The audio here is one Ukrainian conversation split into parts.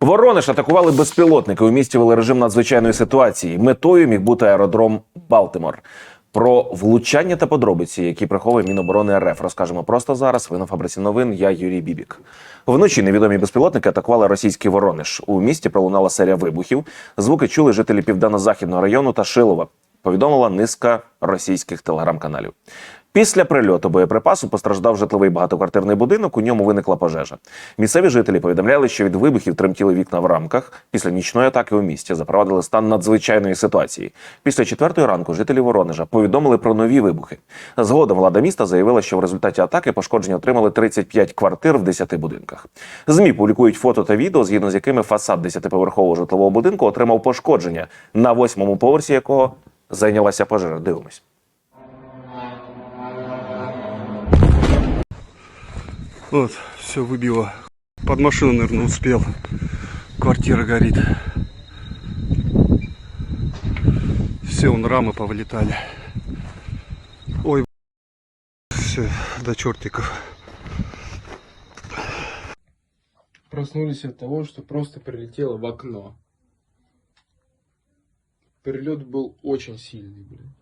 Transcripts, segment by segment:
Воронеж атакували безпілотники. У режим надзвичайної ситуації. Метою міг бути аеродром Балтимор. Про влучання та подробиці, які приховує Міноборони РФ, розкажемо просто зараз. Ви на фабриці новин. Я Юрій Бібік. Вночі невідомі безпілотники атакували російський Воронеж. У місті пролунала серія вибухів. Звуки чули жителі південно-західного району та Шилова. Повідомила низка російських телеграм-каналів. Після прильоту боєприпасу постраждав житловий багатоквартирний будинок. У ньому виникла пожежа. Місцеві жителі повідомляли, що від вибухів тремтіли вікна в рамках. Після нічної атаки у місті запровадили стан надзвичайної ситуації. Після четвертої ранку жителі Воронежа повідомили про нові вибухи. Згодом влада міста заявила, що в результаті атаки пошкодження отримали 35 квартир в 10 будинках. Змі публікують фото та відео, згідно з якими фасад 10-поверхового житлового будинку отримав пошкодження, на восьмому поверсі якого зайнялася пожежа. Дивимось. Вот, все выбило. Под машину, наверное, успел. Квартира горит. Все, вон рамы повылетали. Ой, все, до чертиков. Проснулись от того, что просто прилетело в окно. Перелет был очень сильный, блин.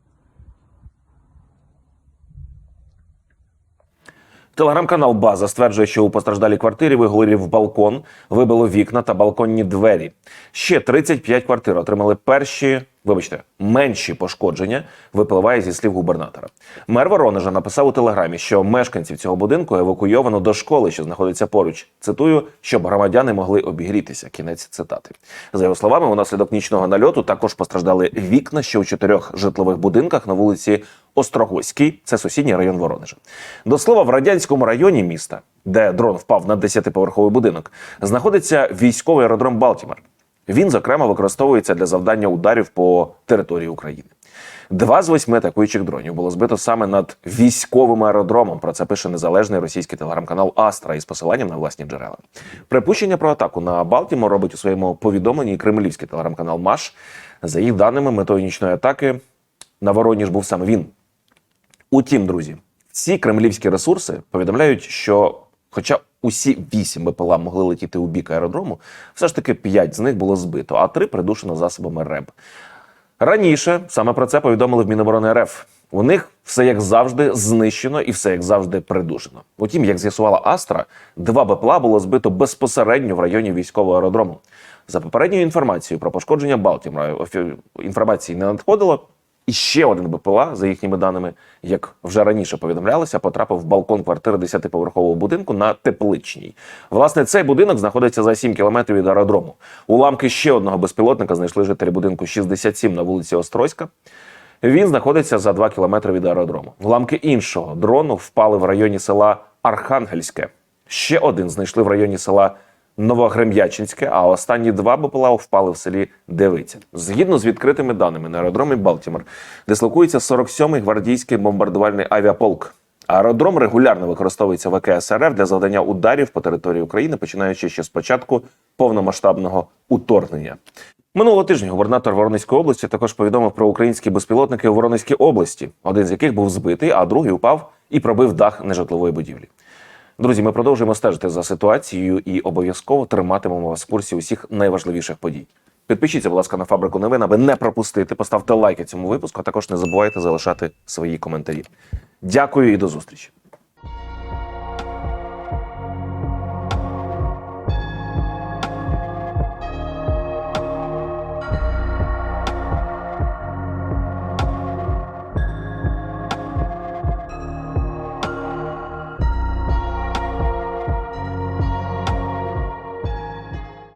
Телеграм-канал База стверджує, що у постраждалій квартирі вигорів балкон, вибило вікна та балконні двері. Ще 35 квартир отримали перші, вибачте, менші пошкодження. Випливає зі слів губернатора. Мер Воронежа написав у телеграмі, що мешканців цього будинку евакуйовано до школи, що знаходиться поруч. Цитую, щоб громадяни могли обігрітися. Кінець цитати. За його словами, унаслідок нічного нальоту також постраждали вікна, що у чотирьох житлових будинках на вулиці Острогоський, це сусідній район Воронежа. До слова, в радянському районі міста, де дрон впав на 10-поверховий будинок, знаходиться військовий аеродром Балтімер. Він, зокрема, використовується для завдання ударів по території України. Два з восьми атакуючих дронів було збито саме над військовим аеродромом. Про це пише незалежний російський телеграм-канал Астра із посиланням на власні джерела. Припущення про атаку на Балтімор робить у своєму повідомленні кремлівський телеграм-канал Маш. За їх даними, метою нічної атаки на Вороніж був саме він. Утім, друзі, всі кремлівські ресурси повідомляють, що, хоча усі вісім БПЛА могли летіти у бік аеродрому, все ж таки п'ять з них було збито, а три придушено засобами РЕБ. Раніше саме про це повідомили в Міноборони РФ. У них все як завжди знищено і все як завжди придушено. Утім, як з'ясувала Астра, два БПЛА було збито безпосередньо в районі військового аеродрому. За попередньою інформацією про пошкодження Балтімора офі- інформації не надходило. І ще один БПЛА, за їхніми даними, як вже раніше повідомлялося, потрапив в балкон квартири 10-поверхового будинку на тепличній. Власне, цей будинок знаходиться за 7 кілометрів від аеродрому. Уламки ще одного безпілотника знайшли жителі будинку 67 на вулиці Острозька. Він знаходиться за 2 кілометри від аеродрому. Вламки іншого дрону впали в районі села Архангельське. Ще один знайшли в районі села Новогрем'ячинське, а останні два БПЛА впали в селі Девиця. Згідно з відкритими даними на аеродромі Балтімор, дислокується 47-й гвардійський бомбардувальний авіаполк. Аеродром регулярно використовується ВКС РФ для завдання ударів по території України, починаючи ще з початку повномасштабного уторгнення. Минулого тижня губернатор Воронезької області також повідомив про українські безпілотники у Воронезькій області, один з яких був збитий, а другий упав і пробив дах нежитлової будівлі. Друзі, ми продовжуємо стежити за ситуацією і обов'язково триматимемо вас в курсі усіх найважливіших подій. Підпишіться, будь ласка, на фабрику новин, аби не пропустити. Поставте лайки цьому випуску, а також не забувайте залишати свої коментарі. Дякую і до зустрічі.